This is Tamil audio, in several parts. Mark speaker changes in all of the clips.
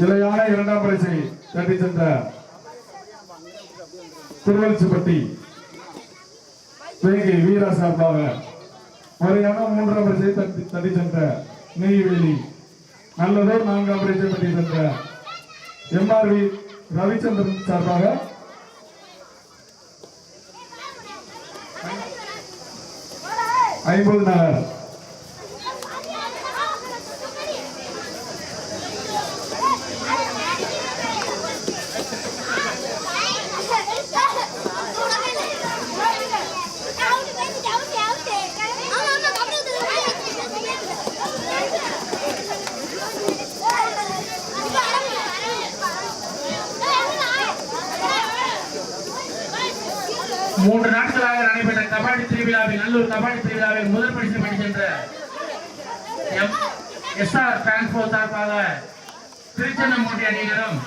Speaker 1: நிலையான இரண்டாம் பரிசை தட்டி சென்ற திருவள்ளிச்சிப்பட்டி வேங்கை வீரா சார்பாக முறையான மூன்றாம் பரிசை தட்டி தட்டி சென்ற நெய்வேலி நல்லதோர் நான்காம் பரிசை தட்டி சென்ற எம்ஆர்வி ரவிச்சந்திரன் சார்பாக ஐம்பது நகர்.
Speaker 2: மூன்று நாட்களாக நடைபெற்ற கபாடி திருவிழாவில் நல்லூர் கபாடி திருவிழாவில் முதல் பரிசு பெற்று சென்ற எஸ்ஆர் டிரான்ஸ்போர்ட் சார்பாக திருச்செந்தமூர்த்தி அணியினரும்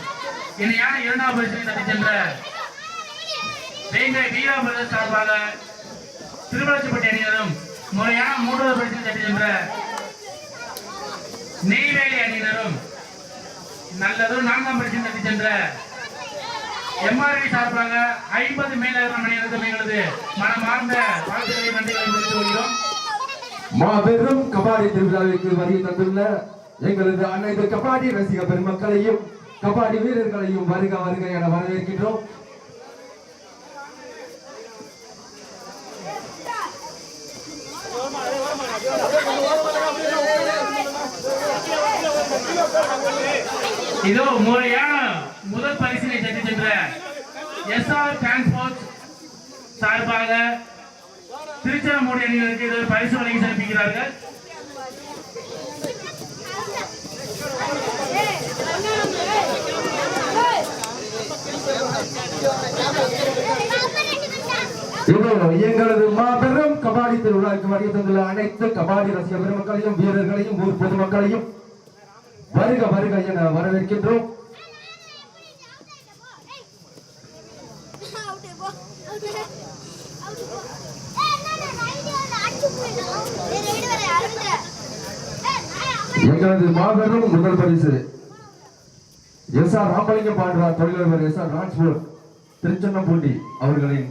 Speaker 2: இணையான இரண்டாம் பரிசை தட்டி வேங்கை வீராபுரம் சார்பாக திருவள்ளச்சிப்பட்டி அணியினரும் முறையான மூன்றாவது பரிசை தட்டி நெய்வேலி அணியினரும் நல்லதும் நான்காம் பரிசை தட்டி சென்ற எம்ஆர்வி சார்பாக ஐம்பது மேலதிகம் அணியினருக்கு எங்களது மனமார்ந்த வாழ்த்துக்களை நன்றிகளை தெரிவித்துக் கொள்கிறோம்.
Speaker 3: மாபெரும் கபாடி திருவிழாவிற்கு வருகை தந்துள்ள எங்களது அனைத்து கபாடி ரசிக பெருமக்களையும் கபாடி வீரர்களையும் வருக வருக என வரவேற்கின்றோம்.
Speaker 2: இதோ முறையான முதல் தட்டி எஸ்ஆர் டிரான்ஸ்போர்ட் சார்பாக திருச்செந்தூர் அணிகளுக்கு இது பரிசு வழங்கி சிறப்பிக்கிறார்கள்
Speaker 3: எங்களது மாபெரும் கபாடி திருவிழாவுக்கு வருகை தந்துள்ள அனைத்து கபாடி ரசிக பெருமக்களையும் வீரர்களையும் ஊர் பொதுமக்களையும் வருக வருக என வரவேற்கின்றோம். எங்களது மாபெரும் முதல் பரிசு. எஸ் ஆர் ராமலிங்கம் பாண்டரா தொழிலதிபர் எஸ் ஆர் டிரான்ஸ்போர்ட் திருச்சென்னம்பூண்டி அவர்களின்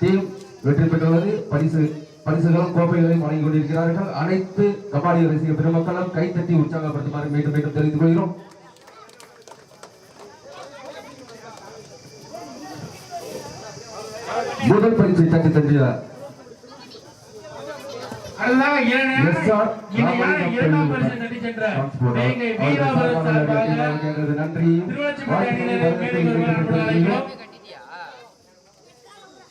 Speaker 3: டீம் வெற்றி பெற்றுள்ளது. பரிசு பரிசுகளும் கோப்பைகளையும் வழங்கிக் கொண்டிருக்கிறார்கள். அனைத்து கபாடி ரசிக பெருமக்களும் கைத்தட்டி உற்சாகப்படுத்துமாறு மீண்டும் மீண்டும் தெரிவித்துக் கொள்கிறோம். முதல் பரிசை தட்டி தந்திய
Speaker 2: அதுதான் இரண்டாம் பரிசு தட்டி சென்ற
Speaker 3: டிரான்ஸ்போர்ட்
Speaker 2: வேங்கை
Speaker 3: அவர்கள்
Speaker 2: வீராபுரம்
Speaker 3: சார்பாக
Speaker 2: சார்பாக
Speaker 3: எங்களது நன்றியும்
Speaker 2: திருவள்ளிப்பட்டி
Speaker 3: வாழ்த்துக்களையும்
Speaker 2: அணியினர் மேலும்
Speaker 3: வரவேற்பையும்
Speaker 2: ஒருவர்
Speaker 3: தெரிவித்துக்
Speaker 2: அழைக்கிறோம்
Speaker 4: கட்டிட்டியா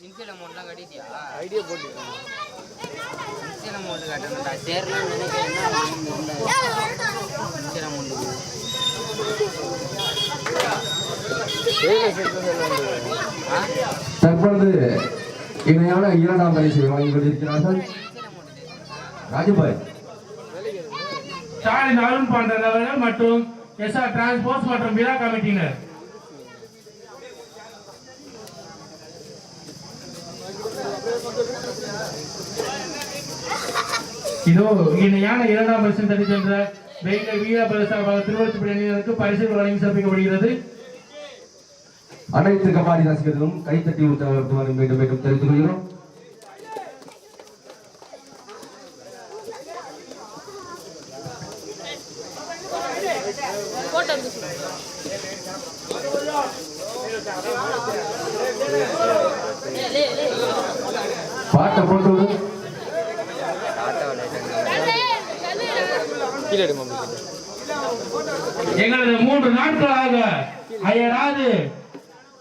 Speaker 4: இன்சியல் அமௌண்ட்லாம் கட்டிட்டியா
Speaker 5: ஐடியா போட்டு
Speaker 4: அமௌண்ட் கட்டணும்டா சேரலாம்னு நினைக்கிறேன் அமௌண்ட் ஆ
Speaker 3: தற்பொழுது இணையான இரண்டாம் பரிசை வழங்கிக் கொண்டிருக்கிறார்கள் ராஜபாய்.
Speaker 2: ஸ்டாலின் அருண் பாண்டர் அவர்கள் மற்றும் எஸ்ஆர் டிரான்ஸ்போர்ட் மற்றும் விழா கமிட்டியினர். இதோ இணையான இரண்டாம் பரிசு தட்டி சென்ற வேங்கை வீரா பிரசாபாக திருவள்ளுவர் அணியினருக்கு பரிசுகள் வழங்கி சிறப்பிக்கப்படுகிறது
Speaker 3: அனைத்து கபாடி ரசிகர்களும் கைத்தட்டி உற்சாகப்படுத்துமாறு மீண்டும் மீண்டும் தெரிவித்துக் கொள்கிறோம். பாட்டை போட்டு விடு.
Speaker 2: எங்களது மூன்று நாட்களாக அயராது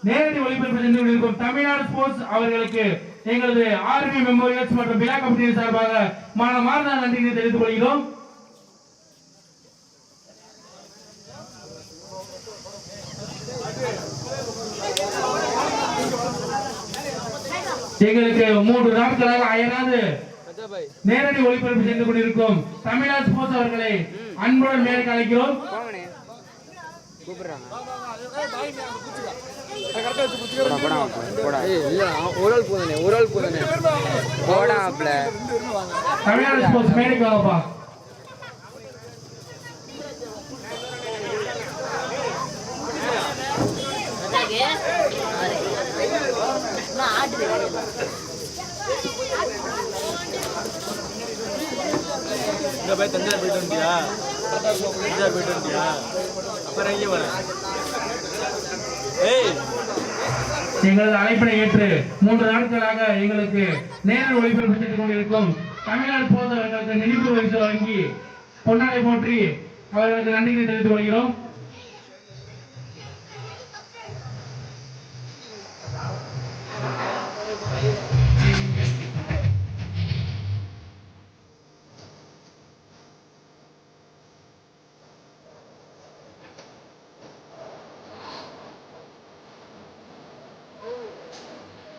Speaker 2: நேரடி ஒளிபரப்பு சென்று கொண்டிருக்கும் தமிழ்நாடு ஸ்போர்ட்ஸ் அவர்களுக்கு எங்களது ஆர்மி மெமோரியல்ஸ் மற்றும் விழா கமிட்டியின் சார்பாக மனமார்ந்த நன்றியை தெரிவித்துக் கொள்கிறோம் எங்களுக்கு மூன்று நாட்களாக அயராது. நேரடி ஒளிபரப்பு செய்து கொண்டிருக்கும் தமிழ்நாடு ஸ்போர்ட்ஸ் அவர்களை அன்புடன் மேற்கு அழைக்கிறோம்.
Speaker 4: போங்கண்ணே கூப்பிடுறாங்க.
Speaker 5: ஏய் இல்ல இந்த போய் தஞ்சாவூர் போயிட்டு வந்தியா? தஞ்சாவூர் போயிட்டு வந்தியா? அப்புறம் எங்கே வர ஏய்.
Speaker 2: எங்களது அழைப்பினை ஏற்று மூன்று நாட்களாக எங்களுக்கு நேரில் ஒளிபரப்பு செய்து கொண்டிருக்கும் தமிழ்நாடு போது எங்களுக்கு நினைவு வரிசை வழங்கி பொன்னாடை போற்றி அவர்களுக்கு நன்றிகளை தெரிவித்துக் கொள்கிறோம்.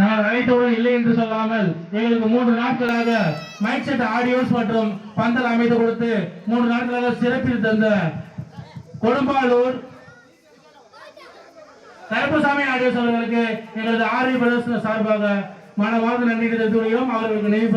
Speaker 2: நாங்கள் அனைத்தவுடன் இல்லை என்று சொல்லாமல் எங்களுக்கு மூன்று நாட்களாக மைக் செட் ஆடியோஸ் மற்றும் பந்தல் அமைத்து கொடுத்து மூன்று நாட்களாக சிறப்பில் தந்த கொடும்பாலூர் கருப்பசாமி ஆடியோஸ் அவர்களுக்கு எங்களது ஆர்வி பிரதர்சன சார்பாக மனமார்ந்த நன்றி தெரிவித்துக் கொள்கிறோம். அவர்களுக்கு நினைவு